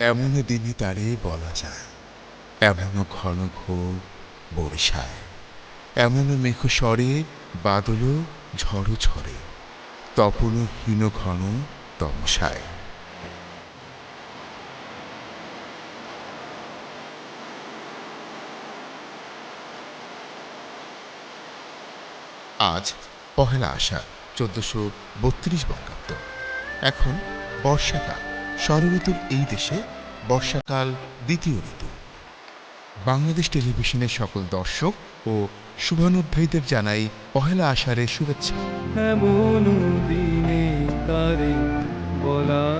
এমন দিনে তারে বলা যায়। এমন ঘন ঘোর বর্ষায় এমন মেঘ স্বরে বাদল ঝড়। ঝরে তপন হীন ঘন তমসায়। আজ পহেলা আষাঢ়, চোদ্দশো বত্রিশ বঙ্গাব্দ। এখন বর্ষাকাল। ষড়ঋতুর এই দেশে বর্ষাকাল দ্বিতীয় ঋতু। বাংলাদেশ টেলিভিশনের সকল দর্শক ও শুভানুধ্যায়ীদের জানাই পহেলা আষাঢ়ের শুভেচ্ছা। বলা